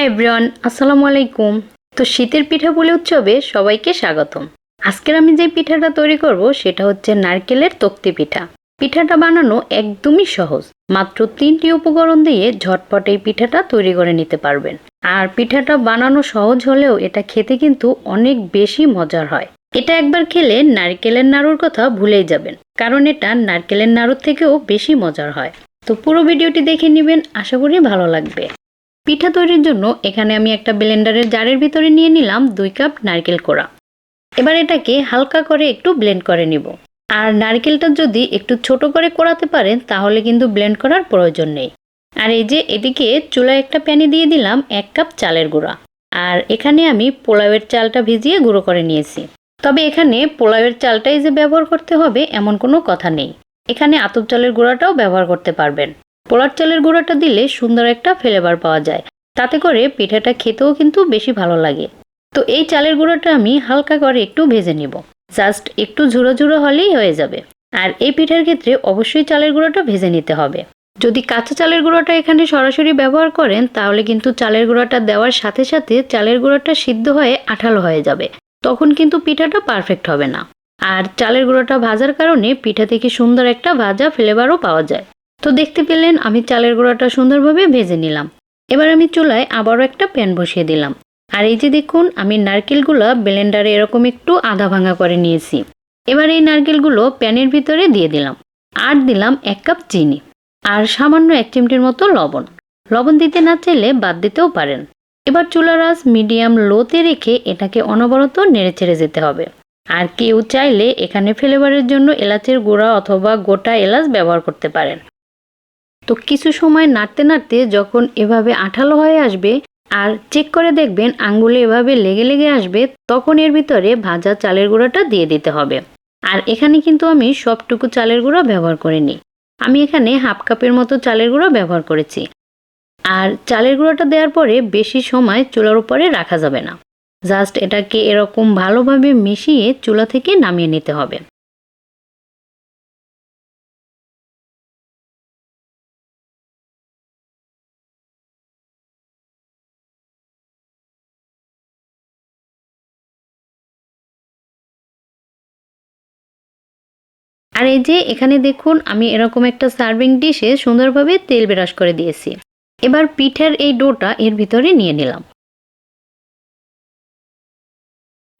Hi everyone, আসসালামু আলাইকুম। তো শীতের পিঠা বলে উৎসবে সবাইকে স্বাগতম। আজকের আমি যে পিঠাটা তৈরি করব, সেটা হচ্ছে নারকেলের তক্তি পিঠা। পিঠাটা বানানো একদমই সহজ। মাত্র তিনটি উপকরণ দিয়ে ঝটপট এই পিঠাটা তৈরি করে নিতে পারবেন। আর পিঠাটা বানানো সহজ হলেও এটা খেতে কিন্তু অনেক বেশি মজার হয়। এটা একবার খেলে নারকেলের নাড়ুর কথা ভুলেই যাবেন, কারণ এটা নারকেলের নাড়ুর থেকেও বেশি মজার হয়। তো পুরো ভিডিওটি দেখে নেবেন, আশা করি ভালো লাগবে। পিঠা তৈরির জন্য এখানে আমি একটা ব্লেন্ডারের জারের ভিতরে নিয়ে নিলাম দুই কাপ নারকেল কোড়া। এবার এটাকে হালকা করে একটু ব্লেন্ড করে নিব। আর নারকেলটা যদি একটু ছোট করে কোড়াতে পারেন, তাহলে কিন্তু ব্লেন্ড করার প্রয়োজন নেই। আর এই যে এদিকে চুলায় একটা প্যানে দিয়ে দিলাম এক কাপ চালের গুঁড়া। আর এখানে আমি পোলাওয়ের চালটা ভিজিয়ে গুঁড়ো করে নিয়েছি। তবে এখানে পোলাওয়ের চালটাই যে ব্যবহার করতে হবে, এমন কোনো কথা নেই। এখানে আতপ চালের গুঁড়াটাও ব্যবহার করতে পারবেন। পোলার চালের গুঁড়োটা দিলে সুন্দর একটা ফ্লেভার পাওয়া যায়। তাতে করে পিঠাটা খেতেও কিন্তু বেশি ভালো লাগে। তো এই চালের গুঁড়োটা আমি হালকা করে একটু ভেজে নিব। জাস্ট একটু ঝুড়ো ঝুড়ো হলেই হয়ে যাবে। আর এই পিঠার ক্ষেত্রে অবশ্যই চালের গুঁড়োটা ভেজে নিতে হবে। যদি কাঁচা চালের গুঁড়োটা এখানে সরাসরি ব্যবহার করেন, তাহলে কিন্তু চালের গুঁড়োটা দেওয়ার সাথে সাথে চালের গুঁড়োটা সিদ্ধ হয়ে আঠালো হয়ে যাবে। তখন কিন্তু পিঠাটা পারফেক্ট হবে না। আর চালের গুঁড়োটা ভাজার কারণে পিঠা থেকে সুন্দর একটা ভাজা ফ্লেভারও পাওয়া যায়। তো দেখতে পেলেন আমি চালের গুঁড়োটা সুন্দরভাবে ভেজে নিলাম। এবার আমি চুলায় আবারও একটা প্যান বসিয়ে দিলাম। আর এই যে দেখুন, আমি নারকেলগুলো ব্লেন্ডারে এরকম একটু আধা ভাঙা করে নিয়েছি। এবার এই নারকেলগুলো প্যানের ভিতরে দিয়ে দিলাম। আর দিলাম এক কাপ চিনি। আর সামান্য এক চিমটির মতো লবণ। লবণ দিতে না চাইলে বাদ দিতেও পারেন। এবার চুলার আঁচ মিডিয়াম লোতে রেখে এটাকে অনবরত নেড়ে ছেড়ে যেতে হবে। আর কেউ চাইলে এখানে ফ্লেভারের জন্য এলাচের গুঁড়া অথবা গোটা এলাচ ব্যবহার করতে পারেন। তো কিছু সময় নাড়তে নাড়তে যখন এভাবে আঠালো হয়ে আসবে আর চেক করে দেখবেন আঙ্গুলে এভাবে লেগে লেগে আসবে, তখন এর ভিতরে ভাজা চালের গুঁড়োটা দিয়ে দিতে হবে। আর এখানে কিন্তু আমি সবটুকু চালের গুঁড়ো ব্যবহার করিনি। আমি এখানে হাফ কাপের মতো চালের গুঁড়ো ব্যবহার করেছি। আর চালের গুঁড়োটা দেওয়ার পরে বেশি সময় চুলার উপরে রাখা যাবে না। জাস্ট এটাকে এরকম ভালোভাবে মিশিয়ে চুলা থেকে নামিয়ে নিতে হবে। আর এই যে এখানে দেখুন, আমি এরকম একটা সার্ভিং ডিশে সুন্দরভাবে তেল ব্রাশ করে দিয়েছি। এবার পিঠের এই ডোটা এর ভিতরে নিয়ে নিলাম।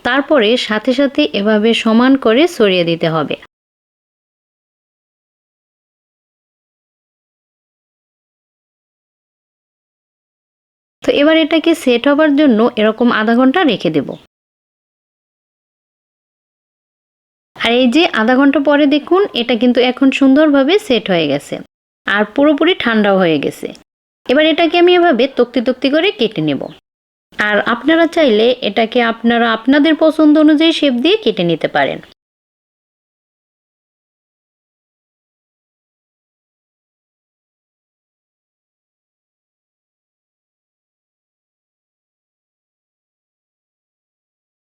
তারপরে সাথে সাথে এভাবে সমান করে সরিয়ে দিতে হবে। তো এবার এটাকে সেট হবার জন্য এরকম আধা ঘণ্টা রেখে দেব। আর এই যে আধা ঘণ্টা পরে দেখুন, এটা কিন্তু এখন সুন্দরভাবে সেট হয়ে গেছে আর পুরোপুরি ঠান্ডাও হয়ে গেছে। এবার এটাকে আমি এভাবে তক্তি তক্তি করে কেটে নেব। আর আপনারা চাইলে এটাকে আপনারা আপনাদের পছন্দ অনুযায়ী শেপ দিয়ে কেটে নিতে পারেন।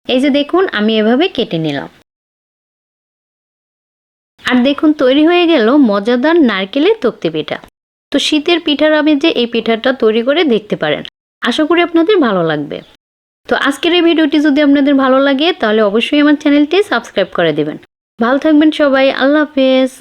এই যে দেখুন, আমি এভাবে কেটে নিলাম। আর দেখুন, তৈরি হয়ে গেল মজাদার নারকেলের তক্তি পিঠা। তো শীতের পিঠার আমেজে এই পিঠাটা তৈরি করে দেখতে পারেন। আশা করি আপনাদের ভালো লাগবে। তো আজকের এই ভিডিওটি যদি আপনাদের ভালো লাগে, তাহলে অবশ্যই আমার চ্যানেলটি সাবস্ক্রাইব করে দেবেন। ভালো থাকবেন সবাই, আল্লাহ হাফেজ।